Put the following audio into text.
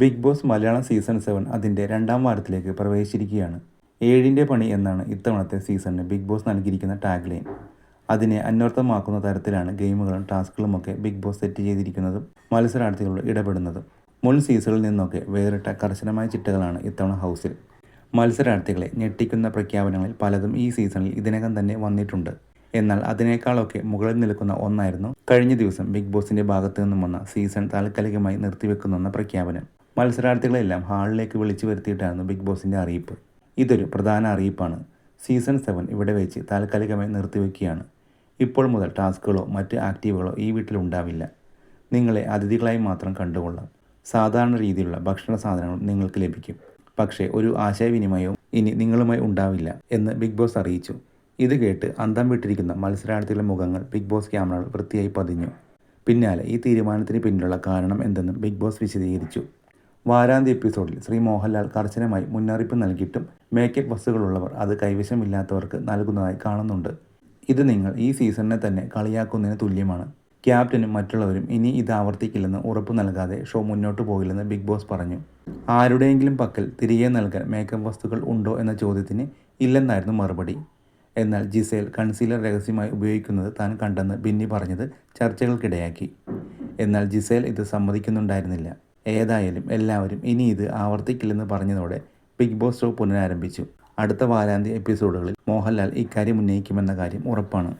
Big boss Malayalam season seven അതിന്റെ രണ്ടാം വാരത്തിലേക്ക് പ്രവേശിച്ചിരിക്കുകയാണ്. ഏഴിന്റെ പണി എന്നാണ് ഇത്തവണത്തെ സീസണിന് ബിഗ് ബോസ് നൽകിയിരിക്കുന്ന ടാഗ് ലൈൻ അതിനെ അന്വർത്ഥമാക്കുന്ന തരത്തിലാണ് ഗെയിമുകളും ടാസ്കുകളുമൊക്കെ ബിഗ് ബോസ് സെറ്റ് ചെയ്തിരിക്കുന്നതും മത്സരാർത്ഥികളോട് ഇടപെടുന്നതും. മുൻ സീസണിൽ നിന്നൊക്കെ വേറിട്ട കർശനമായ ചിട്ടകളാണ് ഇത്തവണ ഹൗസിൽ. മത്സരാർത്ഥികളെ ഞെട്ടിക്കുന്ന പ്രഖ്യാപനങ്ങളിൽ പലതും ഈ സീസണിൽ ഇതിനകം തന്നെ വന്നിട്ടുണ്ട്. എന്നാൽ അതിനേക്കാളൊക്കെ മുകളിൽ നിൽക്കുന്ന ഒന്നായിരുന്നു കഴിഞ്ഞ ദിവസം ബിഗ് ബോസിന്റെ ഭാഗത്തു നിന്നും വന്ന സീസൺ താൽക്കാലികമായി നിർത്തിവെക്കുന്ന പ്രഖ്യാപനം. മത്സരാർത്ഥികളെല്ലാം ഹാളിലേക്ക് വിളിച്ചു വരുത്തിയിട്ടായിരുന്നു ബിഗ് ബോസിന്റെ അറിയിപ്പ്. ഇതൊരു പ്രധാന അറിയിപ്പാണ്. സീസൺ സെവൻ ഇവിടെ വെച്ച് താൽക്കാലികമായി നിർത്തിവെക്കുകയാണ് ഇപ്പോൾ മുതൽ ടാസ്കുകളോ മറ്റ് ആക്റ്റീവുകളോ ഈ വീട്ടിൽ ഉണ്ടാവില്ല. നിങ്ങളെ അതിഥികളായി മാത്രം കണ്ടുകൊള്ളാം. സാധാരണ രീതിയിലുള്ള ഭക്ഷണ സാധനങ്ങളും നിങ്ങൾക്ക് ലഭിക്കും. പക്ഷേ ഒരു ആശയവിനിമയവും ഇനി നിങ്ങളുമായി ഉണ്ടാവില്ല എന്ന് ബിഗ് ബോസ് അറിയിച്ചു. ഇത് കേട്ട് അന്തം വിട്ടിരിക്കുന്ന മത്സരാർത്ഥികളുടെ മുഖങ്ങൾ ബിഗ് ബോസ് ക്യാമറകൾ വൃത്തിയായി പതിഞ്ഞു. പിന്നാലെ ഈ തീരുമാനത്തിന് പിന്നിലുള്ള കാരണം എന്തെന്നും ബിഗ് ബോസ് വിശദീകരിച്ചു. വാരാന്ത്യ എപ്പിസോഡിൽ ശ്രീ മോഹൻലാൽ കർശനമായി മുന്നറിയിപ്പ് നൽകിയിട്ടും മേക്കപ്പ് വസ്തുക്കളുള്ളവർ അത് കൈവശമില്ലാത്തവർക്ക് നൽകുന്നതായി കാണുന്നുണ്ട്. ഇത് നിങ്ങൾ ഈ സീസണിനെ തന്നെ കളിയാക്കുന്നതിന് തുല്യമാണ്. ക്യാപ്റ്റനും മറ്റുള്ളവരും ഇനി ഇത് ആവർത്തിക്കില്ലെന്ന് ഉറപ്പ് നൽകാതെ ഷോ മുന്നോട്ട് പോകില്ലെന്ന് ബിഗ് ബോസ് പറഞ്ഞു. ആരുടെയെങ്കിലും പക്കൽ തിരികെ നൽകാൻ മേക്കപ്പ് വസ്തുക്കൾ ഉണ്ടോ എന്ന ചോദ്യത്തിന് ഇല്ലെന്നായിരുന്നു മറുപടി. എന്നാൽ ജിസേൽ കൺസീലർ രഹസ്യമായി ഉപയോഗിക്കുന്നത് താൻ കണ്ടെന്ന് ബിന്നി പറഞ്ഞത് ചർച്ചകൾക്കിടയാക്കി. എന്നാൽ ജിസേൽ ഇത് സമ്മതിക്കുന്നുണ്ടായിരുന്നില്ല. ഏതായാലും എല്ലാവരും ഇനി ഇത് ആവർത്തിക്കില്ലെന്ന് പറഞ്ഞതോടെ ബിഗ് ബോസ് ഷോ പുനരാരംഭിച്ചു. അടുത്ത വാരാന്ത്യ എപ്പിസോഡുകളിൽ മോഹൻലാൽ ഇക്കാര്യം ഉന്നയിക്കുമെന്ന കാര്യം ഉറപ്പാണ്.